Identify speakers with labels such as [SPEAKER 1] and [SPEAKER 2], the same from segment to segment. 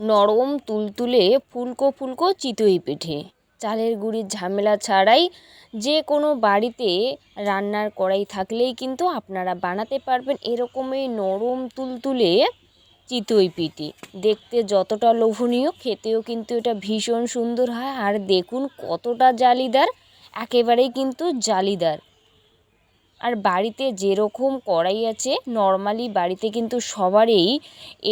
[SPEAKER 1] নরম তুলতুলে ফুলকো ফুলকো চিতই পিঠে। চালের গুঁড়ির ঝামেলা ছাড়াই যে কোনো বাড়িতে রান্নার কড়াই থাকলেই কিন্তু আপনারা বানাতে পারবেন এরকমই নরম তুলতুলে চিতই পিঠে। দেখতে যতটা লোভনীয়, খেতেও কিন্তু এটা ভীষণ সুন্দর হয়। আর দেখুন কতটা জালিদার, একেবারেই কিন্তু জালিদার। আর বাড়িতে যেরকম কড়াই আছে নর্মালি বাড়িতে কিন্তু সবারই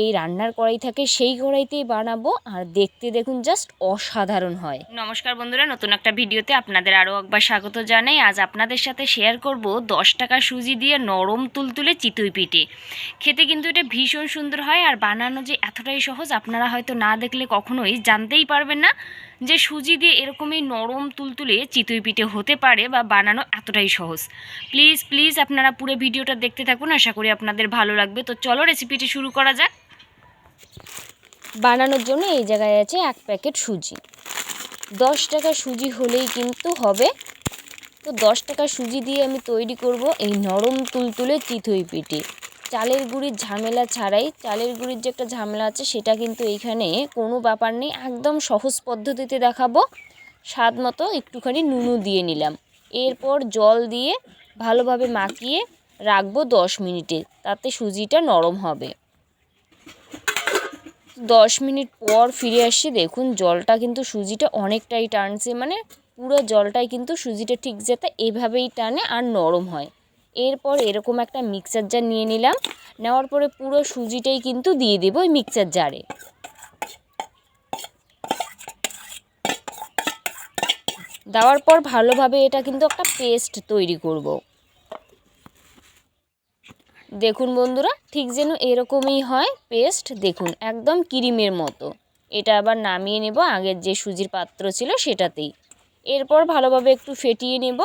[SPEAKER 1] এই রান্নার কড়াই থাকে, সেই কড়াইতেই বানাবো। আর দেখতে দেখুন জাস্ট অসাধারণ হয়। নমস্কার বন্ধুরা, নতুন একটা ভিডিওতে আপনাদের আরও একবার স্বাগত জানাই। আজ আপনাদের সাথে শেয়ার করব দশ টাকা সুজি দিয়ে নরম তুলতুলে চিতই পিঠে। খেতে কিন্তু এটা ভীষণ সুন্দর হয়, আর বানানো যে এতটাই সহজ, আপনারা হয়তো না দেখলে কখনোই জানতেই পারবেন না। যে সুজি দিয়ে এরকমই নরম তুলতুলে চিতই পিঠে হতে পারে বা বানানো এতটাই সহজ। প্লিজ প্লিজ আপনারা পুরো ভিডিওটা দেখতে থাকুন, আশা করি আপনাদের ভালো লাগবে। তো চলো রেসিপিটি শুরু করা যাক। বানানোর জন্য এই জায়গায় আছে এক প্যাকেট সুজি। দশ টাকা সুজি হলেই কিন্তু হবে। তো দশ টাকা সুজি দিয়ে আমি তৈরি করব এই নরম তুলতুলে চিতই পিঠে। চালের গুঁড়ির ঝামেলা ছাড়াই, চালের গুঁড়ির যে একটা ঝামেলা আছে সেটা কিন্তু এইখানে কোনো ব্যাপার নেই। একদম সহজ পদ্ধতিতে দেখাবো। স্বাদ মতো একটুখানি নুনু দিয়ে নিলাম। এরপর জল দিয়ে ভালোভাবে মাখিয়ে রাখব দশ মিনিটে। তাতে সুজিটা নরম হবে। দশ মিনিট পর ফিরে আসছি। দেখুন, জলটা কিন্তু সুজিটা অনেকটাই টানছে। মানে পুরো জলটাই কিন্তু সুজিটা ঠিক যাতে এভাবেই টানে আর নরম হয়। এরপর এরকম একটা মিক্সার জার নিয়ে নিলাম। নেওয়ার পরে পুরো সুজিটাই কিন্তু দিয়ে দেবো ওই মিক্সার জারে দেওয়ার পর ভালোভাবে এটা কিন্তু একটা পেস্ট তৈরি করব। দেখুন বন্ধুরা, ঠিক যেন এরকমই হয় পেস্ট দেখুন, একদম ক্রিমের মতো। এটা আবার নামিয়ে নেব, আগের যে সুজির পাত্র ছিল সেটাতেই। এরপর ভালোভাবে একটু ফেটিয়ে নেব।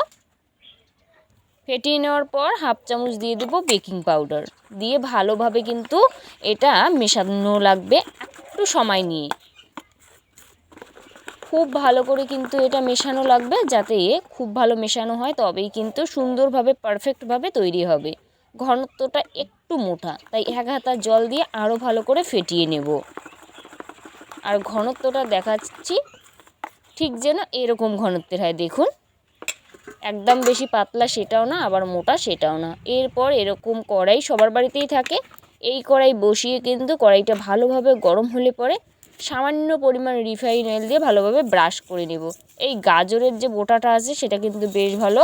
[SPEAKER 1] ফেটিয়ে নেওয়ার পর হাফ চামচ দিয়ে দেবো বেকিং পাউডার। দিয়ে ভালোভাবে কিন্তু এটা মেশানো লাগবে একটু সময় নিয়ে। খুব ভালো করে কিন্তু এটা মেশানো লাগবে যাতে খুব ভালো মেশানো হয়, তবেই কিন্তু সুন্দরভাবে, পারফেক্টভাবে তৈরি হবে। ঘনত্বটা একটু মোটা, তাই এক হাতা জল দিয়ে আরও ভালো করে ফেটিয়ে নেব। আর ঘনত্বটা দেখাচ্ছি, ঠিক যেন এরকম ঘনত্বের হয়, দেখুন। একদম বেশি পাতলা সেটাও না, আবার মোটা সেটাও না। এরপর এরকম কড়াই সবার বাড়িতেই থাকে। এই কড়াই বসিয়ে কিন্তু কড়াইটা ভালোভাবে গরম হলে পরে সামান্য পরিমাণ রিফাইন অয়েল দিয়ে ভালোভাবে ব্রাশ করে নেব। এই গাজরের যে বোটাটা আছে সেটা কিন্তু বেশ ভালো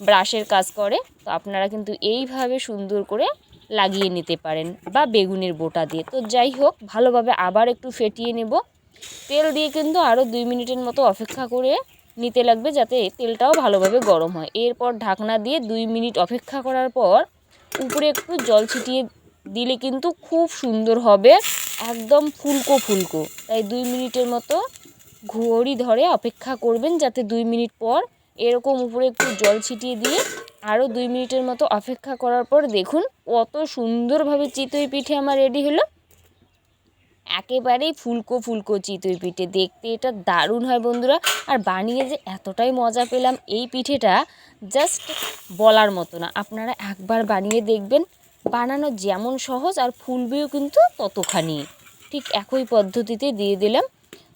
[SPEAKER 1] ব্রাশের কাজ করে। তো আপনারা কিন্তু এইভাবে সুন্দর করে লাগিয়ে নিতে পারেন বা বেগুনের বোটা দিয়ে। তো যাই হোক, ভালোভাবে আবার একটু ফেটিয়ে নেব। তেল দিয়ে কিন্তু আরও দুই মিনিটের মতো অপেক্ষা করে নিতে লাগবে যাতে তেলটাও ভালোভাবে গরম হয়। এরপর ঢাকনা দিয়ে দুই মিনিট অপেক্ষা করার পর উপরে একটু জল ছিটিয়ে দিলে কিন্তু খুব সুন্দর হবে, একদম ফুলকো ফুলকো। তাই দুই মিনিটের মতো ঘড়ি ধরে অপেক্ষা করবেন যাতে দুই মিনিট পর এরকম উপরে একটু জল ছিটিয়ে দিয়ে আরও দুই মিনিটের মতো অপেক্ষা করার পর দেখুন কত সুন্দরভাবে চিতই পিঠে আমার রেডি হলো। একেবারেই ফুলকো ফুলকো চিতই পিঠে। দেখতে এটা দারুণ হয় বন্ধুরা। আর বানিয়ে যে এতটাই মজা পেলাম এই পিঠেটা জাস্ট বলার মতো না। আপনারা একবার বানিয়ে দেখবেন। বানানো যেমন সহজ আর ফুলবেও কিন্তু ততখানি। ঠিক একই পদ্ধতিতে দিয়ে দিলাম।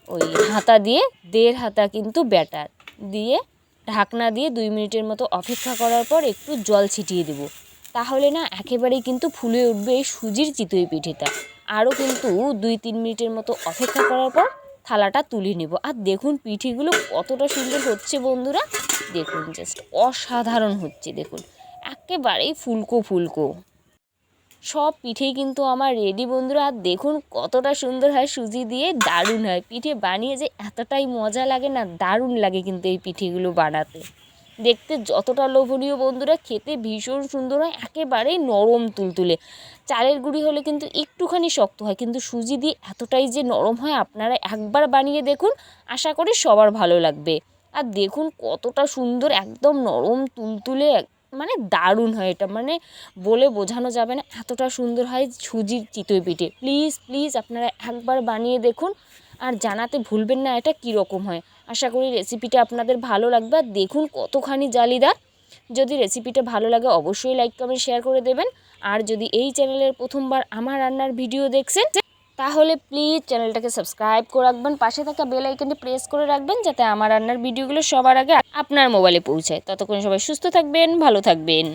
[SPEAKER 1] ওই হাতা দিয়ে, দেড় হাতা কিন্তু ব্যাটার দিয়ে, ঢাকনা দিয়ে দুই মিনিটের মতো অপেক্ষা করার পর একটু জল ছিটিয়ে দেব। তাহলে না একেবারেই কিন্তু ফুলে উঠবে এই সুজির চিতই পিঠেটা। আরও কিন্তু দুই তিন মিনিটের মতো অপেক্ষা করার পর থালাটা তুলে নেব। আর দেখুন পিঠেগুলো কতটা সুন্দর হচ্ছে বন্ধুরা। দেখুন জাস্ট অসাধারণ হচ্ছে, দেখুন। একেবারেই ফুলকো ফুলকো। সব পিঠেই কিন্তু আমার রেডি বন্ধুরা। আর দেখুন কতটা সুন্দর হয়, সুজি দিয়ে দারুণ হয়। পিঠে বানিয়ে যে এতটাই মজা লাগে না, দারুণ লাগে কিন্তু এই পিঠেগুলো বানাতে। দেখতে যতটা লোভনীয় বন্ধুরা, খেতে ভীষণ সুন্দর হয়, একেবারেই নরম তুলতুলে। চালের গুঁড়ি হলে কিন্তু একটুখানি শক্ত হয়, কিন্তু সুজি দিয়ে এতটাই যে নরম হয়, আপনারা একবার বানিয়ে দেখুন, আশা করি সবার ভালো লাগবে। আর দেখুন কতটা সুন্দর, একদম নরম তুলতুলে মানে দারুণ হয় এটা মানে বলে বোঝানো যাবে না, এতটা সুন্দর হয় সুজির চিতই পিঠে। প্লিজ প্লিজ আপনারা একবার বানিয়ে দেখুন, আর জানাতে ভুলবেন না এটা কীরকম হয়। আশা করি রেসিপিটা আপনাদের ভালো লাগবে। আর দেখুন কতখানি জালিদার যদি রেসিপিটা ভালো লাগে অবশ্যই লাইক কমেন্ট শেয়ার করে দেবেন। আর যদি এই চ্যানেলের প্রথমবার আমার রান্নার ভিডিও দেখছেন, তাহলে প্লিজ চ্যানেলটাকে সাবস্ক্রাইব করে রাখবেন। পাশে থাকা বেল আইকনটি প্রেস করে রাখবেন যাতে আমার রান্নার ভিডিওগুলো সবার আগে আপনার মোবাইলে পৌঁছায়। ততক্ষণ সবাই সুস্থ থাকবেন, ভালো থাকবেন।